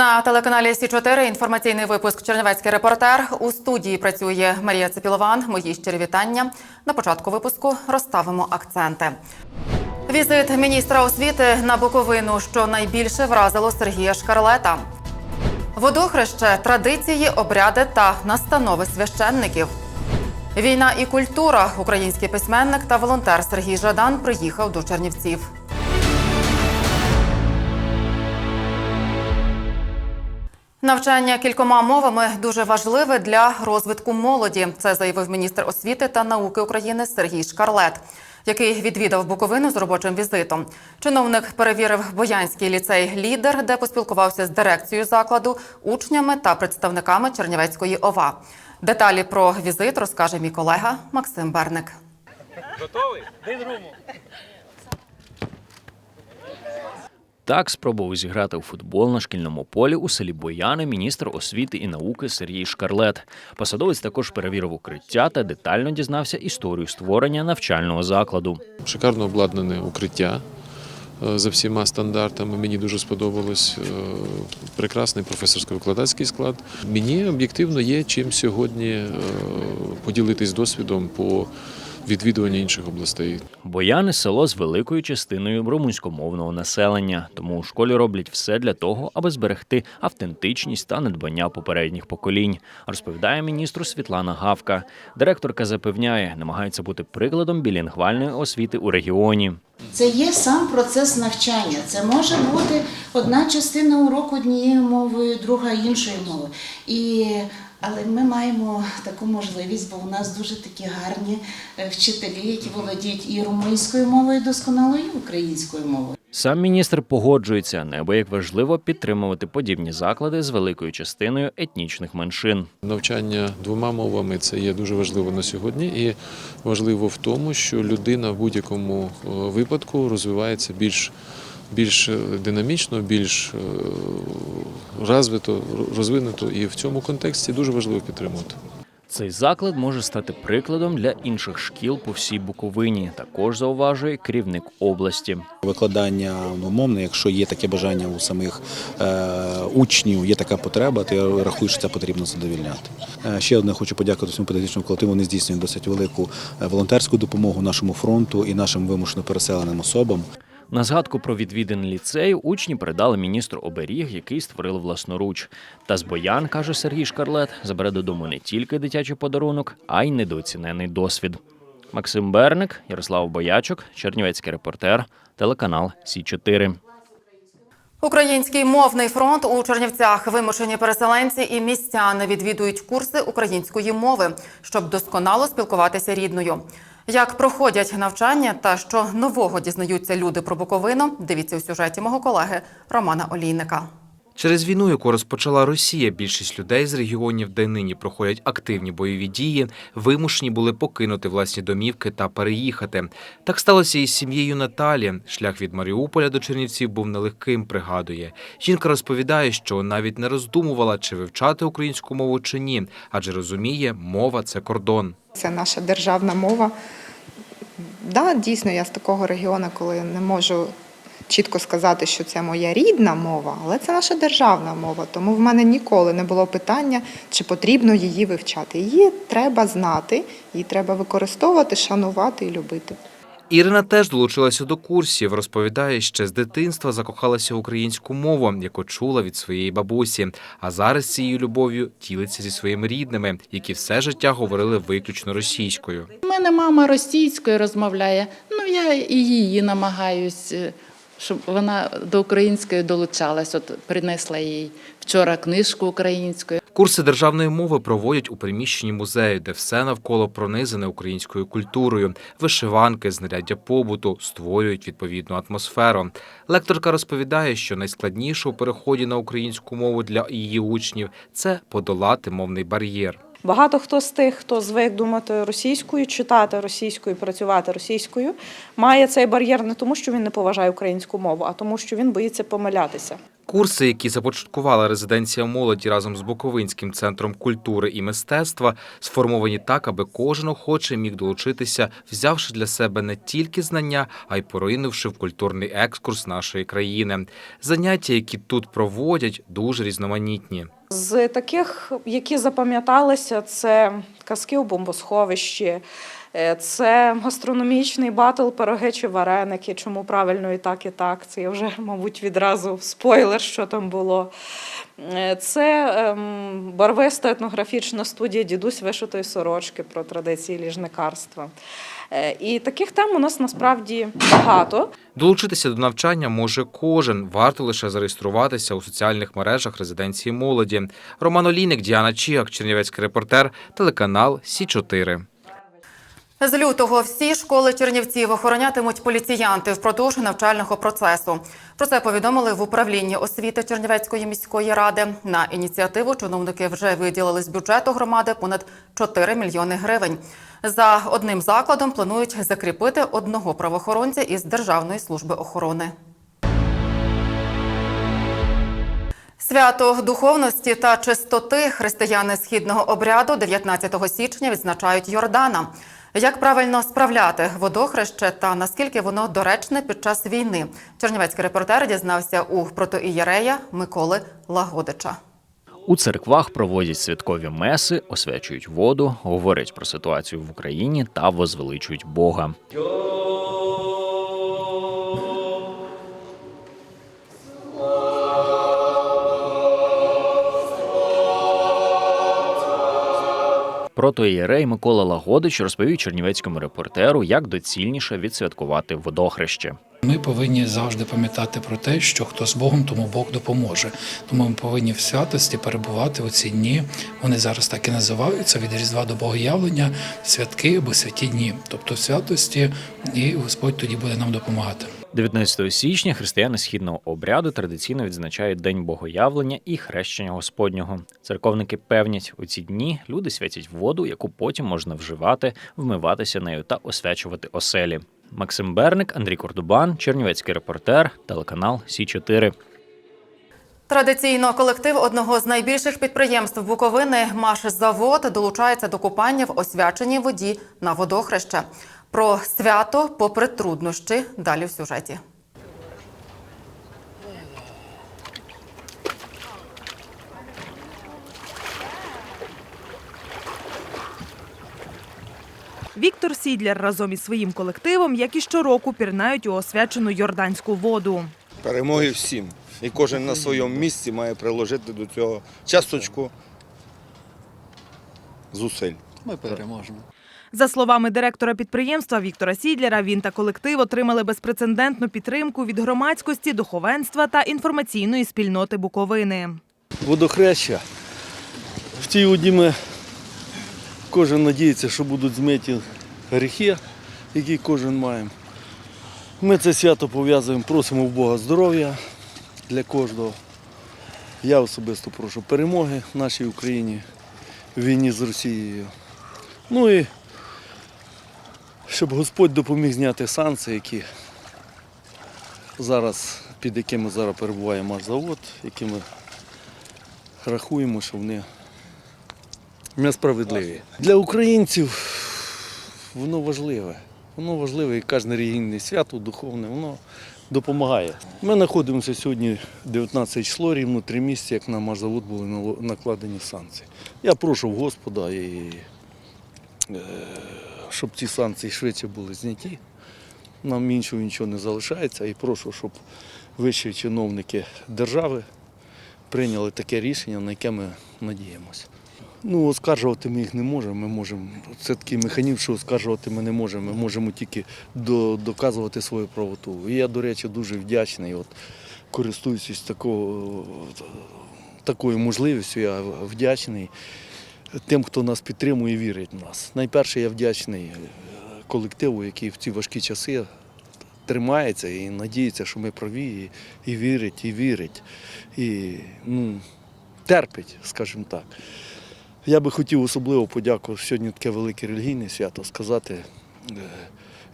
На телеканалі Сі 4 інформаційний випуск Чернівецький репортер. У студії працює Марія Цепілован. Мої щирі вітання. На початку випуску розставимо акценти. Візит міністра освіти на Буковину, що найбільше вразило Сергія Шкарлета. Водохреще, традиції, обряди та настанови священників. Війна і культура. Український письменник та волонтер Сергій Жадан приїхав до Чернівців. Навчання кількома мовами дуже важливе для розвитку молоді. Це заявив міністр освіти та науки України Сергій Шкарлет, який відвідав Буковину з робочим візитом. Чиновник перевірив Боянський ліцей Лідер, де поспілкувався з дирекцією закладу, учнями та представниками Чернівецької ОВА. Деталі про візит розкаже мій колега Максим Берник. Готовий? Динруму. Так спробував зіграти у футбол на шкільному полі у селі Бояни міністр освіти і науки Сергій Шкарлет. Посадовець також перевірив укриття та детально дізнався історію створення навчального закладу. Шикарно обладнане укриття е, за всіма стандартами. Мені дуже сподобалось е, прекрасний професорсько-викладацький склад. Мені об'єктивно є чим сьогодні е, поділитись досвідом по відвідуванню інших областей. Бояни село з великою частиною румунськомовного населення, тому у школі роблять все для того, аби зберегти автентичність та недбання попередніх поколінь, розповідає міністру Світлана Гавка. Директорка запевняє, намагається бути прикладом білінгвальної освіти у регіоні. Це є сам процес навчання. Це може бути одна частина уроку однією мовою, друга іншою мовою. І, але ми маємо таку можливість, бо у нас дуже такі гарні е, вчителі, які володіють і румунською мовою досконало, і українською мовою. Сам міністр погоджується, неабияк важливо підтримувати подібні заклади з великою частиною етнічних меншин. Навчання двома мовами це є дуже важливо на сьогодні, і важливо в тому, що людина в будь-якому е, випадку розвивається більш, більш е, динамічно, більш е, розвито, розвинуто, і в цьому контексті дуже важливо підтримувати. Цей заклад може стати прикладом для інших шкіл по всій Буковині. Також зауважує керівник області. Викладання умовно, якщо є таке бажання у самих е, учнів, є така потреба, то я рахую, що це потрібно задовільняти. Е, ще одне хочу подякувати всьому педагогічному колективу. Вони здійснюють досить велику е, волонтерську допомогу нашому фронту і нашим вимушено переселеним особам. На згадку про відвідин ліцею учні передали міністру оберіг, який створили власноруч. Та з боян, каже Сергій Шкарлет, забере додому не тільки дитячий подарунок, а й недооцінений досвід. Максим Берник, Ярослав Боячок, Чернівецький репортер, телеканал Сі 4 Український мовний фронт у Чернівцях вимушені переселенці і містяни відвідують курси української мови, щоб досконало спілкуватися рідною. Як проходять навчання та що нового дізнаються люди про Буковину, дивіться у сюжеті мого колеги Романа Олійника. Через війну, яку розпочала Росія, більшість людей з регіонів, де нині проходять активні бойові дії, вимушені були покинути власні домівки та переїхати. Так сталося і з сім'єю Наталі. Шлях від Маріуполя до Чернівців був нелегким. Пригадує. Жінка розповідає, що навіть не роздумувала, чи вивчати українську мову чи ні, адже розуміє, мова це кордон. Це наша державна мова. Да, дійсно, я з такого регіону, коли не можу чітко сказати, що це моя рідна мова, але це наша державна мова. Тому в мене ніколи не було питання, чи потрібно її вивчати. Її треба знати, її треба використовувати, шанувати і любити. Ірина теж долучилася до курсів. Розповідає, ще з дитинства закохалася в українську мову, яку чула від своєї бабусі. А зараз цією любов'ю ділиться зі своїми рідними, які все життя говорили виключно російською. У мене мама російською розмовляє. Ну я і її намагаюсь, е, щоб вона до української долучалась. От принесла їй вчора книжку українською. Курси державної мови проводять у приміщенні музею, де все навколо пронизане українською культурою. Вишиванки, знаряддя побуту створюють відповідну атмосферу. Лекторка розповідає, що найскладніше у переході на українську мову для її учнів це подолати мовний бар'єр. Багато хто з тих, хто звик думати російською, читати російською, працювати російською, має цей бар'єр не тому, що він не поважає українську мову, а тому, що він боїться помилятися. Курси, які започаткувала резиденція молоді разом з Буковинським центром культури і мистецтва, сформовані так, аби кожен охочий міг долучитися, взявши для себе не тільки знання, а й поринувши в культурний екскурс нашої країни. Заняття, які тут проводять, дуже різноманітні. З таких, які запам'яталися, це казки у бомбосховищі, це гастрономічний батл пироги чи вареники. Чому правильно і так, і так. Це я вже, мабуть, відразу спойлер, що там було. Е, Це ем, барвиста етнографічна студія Дідусь вишитої сорочки про традиції ліжникарства. Е, І таких тем у нас насправді багато. Долучитися до навчання може кожен. Варто лише зареєструватися у соціальних мережах резиденції молоді. Роман Олійник, Діана Чіак, Чернівецький репортер, телеканал Сі 4 З лютого всі школи Чернівців охоронятимуть поліціянти впродовж навчального процесу. Про це повідомили в управлінні освіти Чернівецької міської ради. На ініціативу чиновники вже виділили з бюджету громади понад 4 мільйони гривень. За одним закладом планують закріпити одного правоохоронця із Державної служби охорони. Свято духовності та чистоти християни східного обряду 19 січня відзначають Йордана. Як правильно справляти водохреще та наскільки воно доречне під час війни? Чернівецький репортер дізнався у протоієрея Миколи Лагодича. У церквах проводять святкові меси, освячують воду, говорять про ситуацію в Україні та возвеличують Бога. Протоієрей Микола Лагодич розповів чернівецькому репортеру, як доцільніше відсвяткувати водохреще. Ми повинні завжди пам'ятати про те, що хто з Богом, тому Бог допоможе. Тому ми повинні в святості перебувати у ці дні. Вони зараз так і називаються від Різдва до Богоявлення, святки або святі дні, тобто в святості, і Господь тоді буде нам допомагати. 19 січня християни східного обряду традиційно відзначають День Богоявлення і хрещення Господнього. Церковники певнять, у ці дні люди святять воду, яку потім можна вживати, вмиватися нею та освячувати оселі. Максим Берник, Андрій Кордубан, Чернівецький репортер, телеканал Сі 4 Традиційно колектив одного з найбільших підприємств Буковини Машзавод долучається до купання в освяченій воді на водохреще. Про свято, попри труднощі, далі в сюжеті. Віктор Сідляр разом із своїм колективом, як і щороку, пірнають у освячену йорданську воду. Перемоги всім. І кожен на своєму місці має приложити до цього часточку зусиль. Ми переможемо. За словами директора підприємства Віктора Сідляра, він та колектив отримали безпрецедентну підтримку від громадськості, духовенства та інформаційної спільноти Буковини. водохреща. В тій воді ми кожен надіється, що будуть змиті гріхи, які кожен має. Ми це свято пов'язуємо, просимо в Бога здоров'я для кожного. Я особисто прошу перемоги нашій Україні в війні з Росією. Ну і щоб Господь допоміг зняти санкції, які зараз, під якими зараз перебуває наш завод, які ми рахуємо, що вони несправедливі. Для українців воно важливе. Воно важливе і кожне релігійне свято духовне, воно допомагає. Ми знаходимося сьогодні 19 число, рівно три місяці, як на Машзавод були накладені санкції. Я прошу Господа, і, е, щоб ці санкції швидше були зняті. Нам іншого нічого не залишається. І прошу, щоб вищі чиновники держави прийняли таке рішення, на яке ми надіємося. Ну, оскаржувати ми їх не можемо. Ми можемо. Це такий механізм, що оскаржувати ми не можемо. Ми можемо тільки до, доказувати свою правоту. І я, до речі, дуже вдячний. От, користуючись такого, такою можливістю, я вдячний тим, хто нас підтримує і вірить в нас. Найперше, я вдячний е, колективу, який в ці важкі часи тримається і надіється, що ми праві, і, вірить, і вірить. І ну, терпить, скажімо так. Я би хотів особливо подякувати сьогодні таке велике релігійне свято, сказати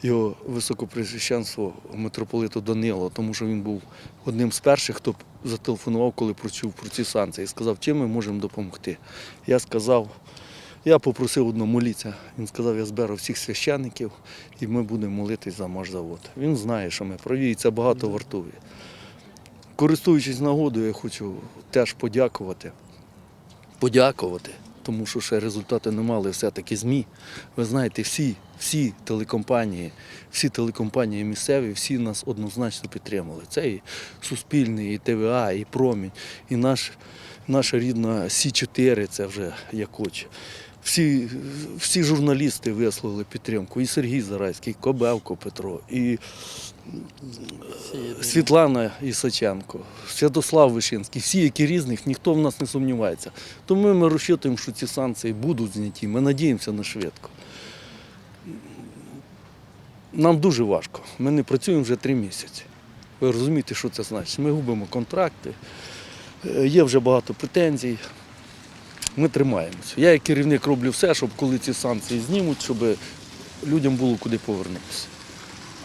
його високопресвященство митрополиту Данило, тому що він був одним з перших, хто зателефонував, коли почув про ці санкції, і сказав, чим ми можемо допомогти. Я сказав, я попросив одного моліться. Він сказав, я зберу всіх священників і ми будемо молитись за машзавод. Він знає, що ми праві, і це багато вартує. Користуючись нагодою, я хочу теж подякувати. Подякувати, тому що ще результати не мали все-таки ЗМІ. Ви знаєте, всі, всі телекомпанії, всі телекомпанії місцеві, всі нас однозначно підтримали. Це і Суспільний, і ТВА, і Промінь, і наш, наша рідна Сі-4, це вже як хоче. Всі, всі журналісти висловили підтримку. І Сергій Зарайський, і Кобевко Петро, і Світлана Ісаченко, Святослав Вишинський, всі, які різних, ніхто в нас не сумнівається. Тому ми розчитуємо, що ці санкції будуть зняті. Ми надіємося на швидко. Нам дуже важко. Ми не працюємо вже три місяці. Ви розумієте, що це значить? Ми губимо контракти, е, є вже багато претензій. Ми тримаємося. Я як керівник роблю все, щоб коли ці санкції знімуть, щоб людям було куди повернутися.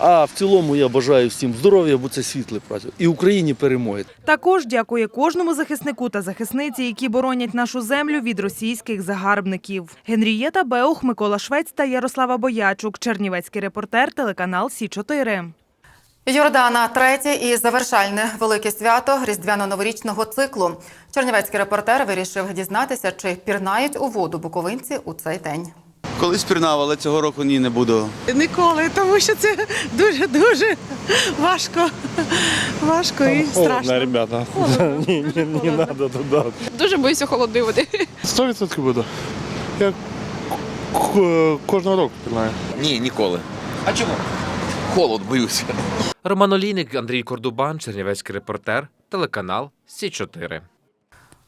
А в цілому я бажаю всім здоров'я, бо це світле праця. І Україні перемоги. Також дякує кожному захиснику та захисниці, які боронять нашу землю від російських загарбників. Генрієта Беух, Микола Швець та Ярослава Боячук, Чернівецький репортер, телеканал Сі 4 Йордана третє і завершальне велике свято різдвяно-новорічного циклу. Чернівецький репортер вирішив дізнатися, чи пірнають у воду буковинці у цей день. Колись пірнав, але цього року ні, не буду. Ніколи, тому що це дуже дуже важко. Важко і страшно. ребята. Ні, ні, не треба туди. Дуже боюся холодної води. Сто відсотків буду. Я кожного року пірнаю. Ні, ніколи. А чому? Холод боюся. Роман Олійник, Андрій Кордубан, Чернівецький репортер, телеканал Сі 4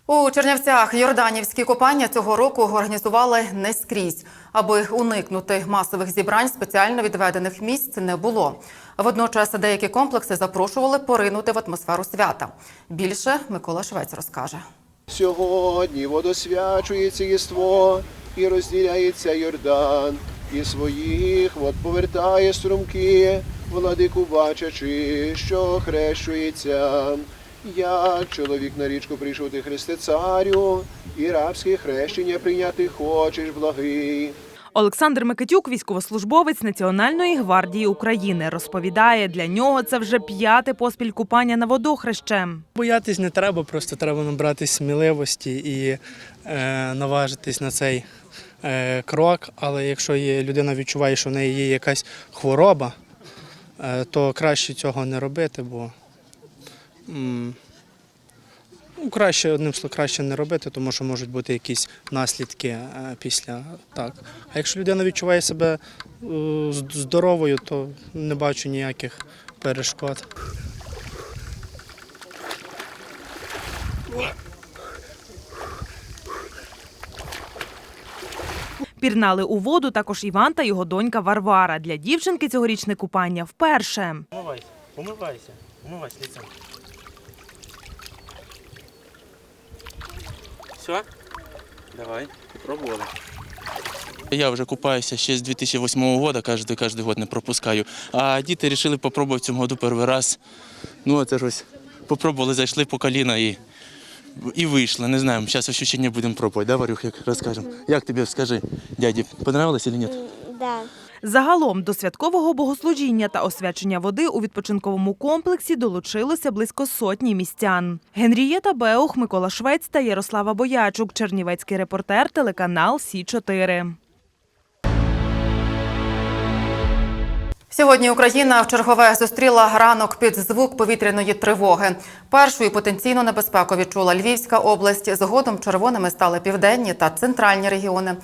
У Чернівцях Йорданівські купання цього року організували не скрізь. Аби уникнути масових зібрань, спеціально відведених місць не було. Водночас деякі комплекси запрошували поринути в атмосферу свята. Більше Микола Швець розкаже. Сьогодні водосвячується єство і розділяється Йордан, і своїх вод повертає струмки, владику бачачи, що хрещується. Як чоловік на річку прийшов ти Христе царю, і рабське хрещення прийняти хочеш благий. Олександр Микитюк, військовослужбовець Національної гвардії України, розповідає, для нього це вже п'яте поспіль купання на водохрещем. Боятись не треба, просто треба набратись сміливості і е, наважитись на цей е, крок. Але якщо є, людина відчуває, що в неї є якась хвороба, е, то краще цього не робити, бо ну, краще одним словом, краще не робити, тому що можуть бути якісь наслідки е, після так. А якщо людина відчуває себе е, здоровою, то не бачу ніяких перешкод. Пірнали у воду також Іван та його донька Варвара. Для дівчинки цьогорічне купання вперше. Умивайся, умивайся, умивайся лицем. Все? Давай, попробували. Я вже купаюся ще з 2008 року, кожен, кожен год не пропускаю. А діти вирішили спробувати в цьому году перший раз. Ну, це ж ось попробували, зайшли по коліна і, і вийшли. Не знаю, зараз ощущення будемо пробувати, да, Варюх, як розкажемо. Як тобі скажи, дяді, понравилось чи ні? Загалом до святкового богослужіння та освячення води у відпочинковому комплексі долучилося близько сотні містян. Генрієта Беух, Микола Швець та Ярослава Боячук, Чернівецький репортер, телеканал Сі 4 Сьогодні Україна в чергове зустріла ранок під звук повітряної тривоги. Першою потенційну небезпеку відчула Львівська область. Згодом червоними стали південні та центральні регіони.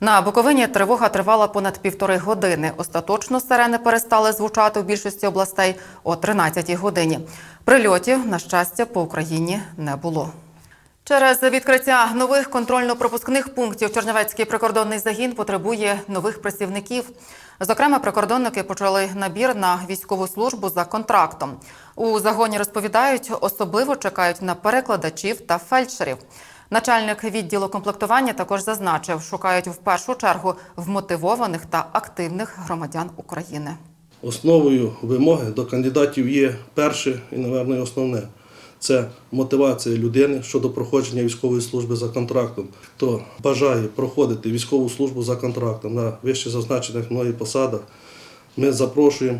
На Буковині тривога тривала понад півтори години. Остаточно сирени перестали звучати в більшості областей о 13-й годині. Прильотів, на щастя, по Україні не було. Через відкриття нових контрольно-пропускних пунктів Чернівецький прикордонний загін потребує нових працівників. Зокрема, прикордонники почали набір на військову службу за контрактом. У загоні розповідають, особливо чекають на перекладачів та фельдшерів. Начальник відділу комплектування також зазначив, шукають в першу чергу вмотивованих та активних громадян України. Основою вимоги до кандидатів є перше і, і основне це мотивація людини щодо проходження військової служби за контрактом. Хто бажає проходити військову службу за контрактом на вище зазначених мною посадах, ми запрошуємо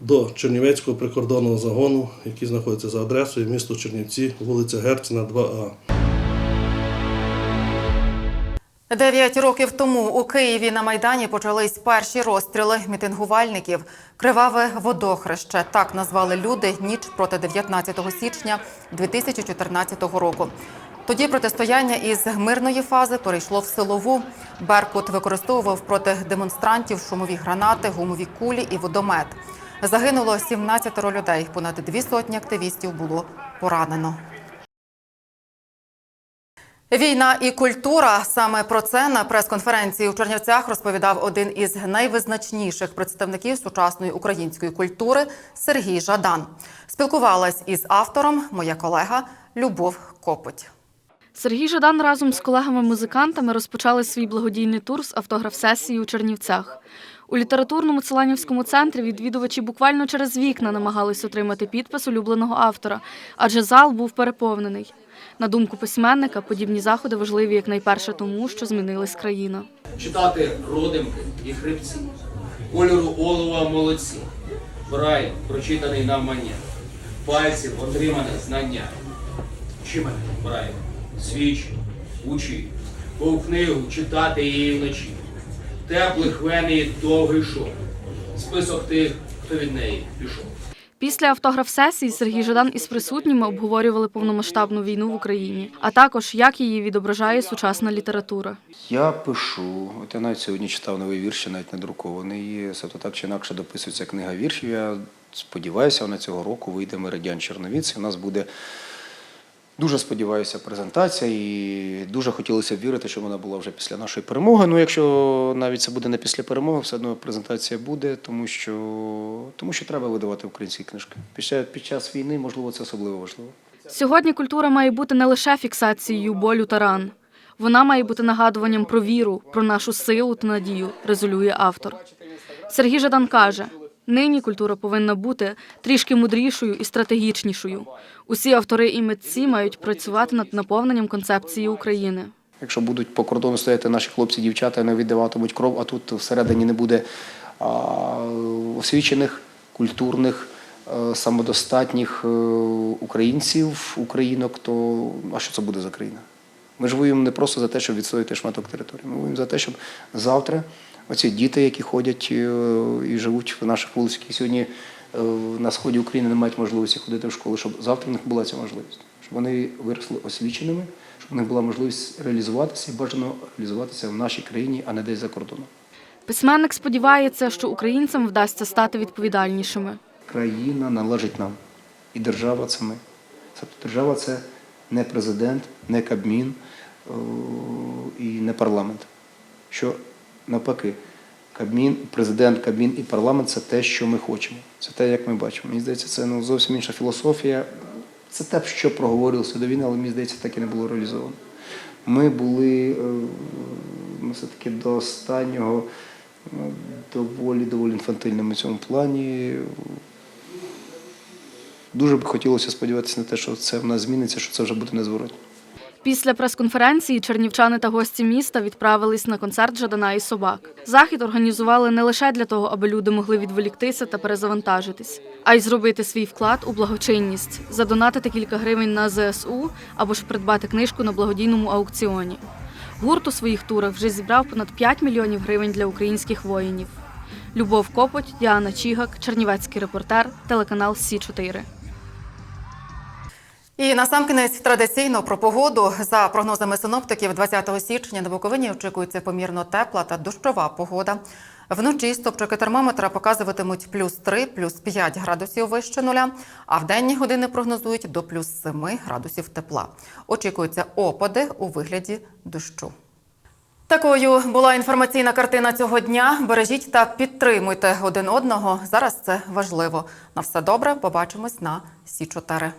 до Чернівецького прикордонного загону, який знаходиться за адресою місто Чернівці, вулиця Герцена, 2А. Дев'ять років тому у Києві на Майдані почались перші розстріли мітингувальників. Криваве водохреще так назвали люди ніч проти 19 січня 2014 року. Тоді протистояння із мирної фази перейшло в силову. Беркут використовував проти демонстрантів шумові гранати, гумові кулі і водомет. Загинуло 17 людей. Понад дві сотні активістів було поранено. Війна і культура саме про це на прес-конференції у Чернівцях розповідав один із найвизначніших представників сучасної української культури Сергій Жадан. Спілкувалась із автором моя колега Любов Копоть. Сергій Жадан разом з колегами-музикантами розпочали свій благодійний тур з автограф-сесії у Чернівцях. У літературному Целанівському центрі відвідувачі буквально через вікна намагались отримати підпис улюбленого автора, адже зал був переповнений. На думку письменника, подібні заходи важливі якнайперше тому, що змінилась країна. читати родимки і хребці, кольору олова молодці, Брайль, прочитаний на манер, пальців отримане знання. Вчи мене, Брайль, свіч, учи, мов книгу читати її вночі. Теплих вен довгий шов, список тих, хто від неї пішов. Після автограф-сесії Сергій Жадан із присутніми обговорювали повномасштабну війну в Україні, а також як її відображає сучасна література. Я пишу. От я навіть сьогодні читав новий вірш, навіть не друкований. Тобто так чи інакше дописується книга віршів. Я сподіваюся, вона цього року вийде Меридіан Черновіць. У нас буде дуже сподіваюся презентація. І дуже хотілося б вірити, що вона була вже після нашої перемоги. Ну, якщо навіть це буде не після перемоги, все одно презентація буде, тому що, тому що треба видавати українські книжки. Після, під час війни, можливо, це особливо важливо. Сьогодні культура має бути не лише фіксацією болю та ран. Вона має бути нагадуванням про віру, про нашу силу та надію, резолює автор. Сергій Жадан каже: нині культура повинна бути трішки мудрішою і стратегічнішою. Усі автори і митці мають працювати над наповненням концепції України. Якщо будуть по кордону стояти наші хлопці, дівчата не віддаватимуть кров, а тут всередині не буде освічених, культурних, е, самодостатніх е, українців, українок, то а що це буде за країна? Ми ж воюємо не просто за те, щоб відстояти шматок території. Ми воюємо за те, щоб завтра оці діти, які ходять е, і живуть в наших вулицях, які сьогодні е, на сході України не мають можливості ходити в школу, щоб завтра в них була ця можливість, щоб вони виросли освіченими, щоб у них була можливість реалізуватися і бажано реалізуватися в нашій країні, а не десь за кордоном. Письменник сподівається, що українцям вдасться стати відповідальнішими. Країна належить нам, і держава це ми. Тобто держава це не президент, не Кабмін е, і не парламент. Що навпаки, Кабмін, президент, Кабмін і парламент це те, що ми хочемо. Це те, як ми бачимо. Мені здається, це ну, зовсім інша філософія. Це те, що проговорилося до війни, але мені здається, так і не було реалізовано. Ми були е, ну, все-таки до останнього ну, доволі доволі інфантильними в цьому плані. Дуже б хотілося сподіватися на те, що це в нас зміниться, що це вже буде незворотно. Після прес-конференції чернівчани та гості міста відправились на концерт Жадана і собак. Захід організували не лише для того, аби люди могли відволіктися та перезавантажитись, а й зробити свій вклад у благочинність, задонатити кілька гривень на ЗСУ або ж придбати книжку на благодійному аукціоні. Гурт у своїх турах вже зібрав понад 5 мільйонів гривень для українських воїнів. Любов Копоть, Діана Чігак, Чернівецький репортер, телеканал Сі 4 І насамкінець традиційно про погоду. За прогнозами синоптиків, 20 січня на Буковині очікується помірно тепла та дощова погода. Вночі стопчики термометра показуватимуть плюс 3, плюс 5 градусів вище нуля, а в денні години прогнозують до плюс 7 градусів тепла. Очікуються опади у вигляді дощу. Такою була інформаційна картина цього дня. Бережіть та підтримуйте один одного. Зараз це важливо. На все добре. Побачимось на Сі 4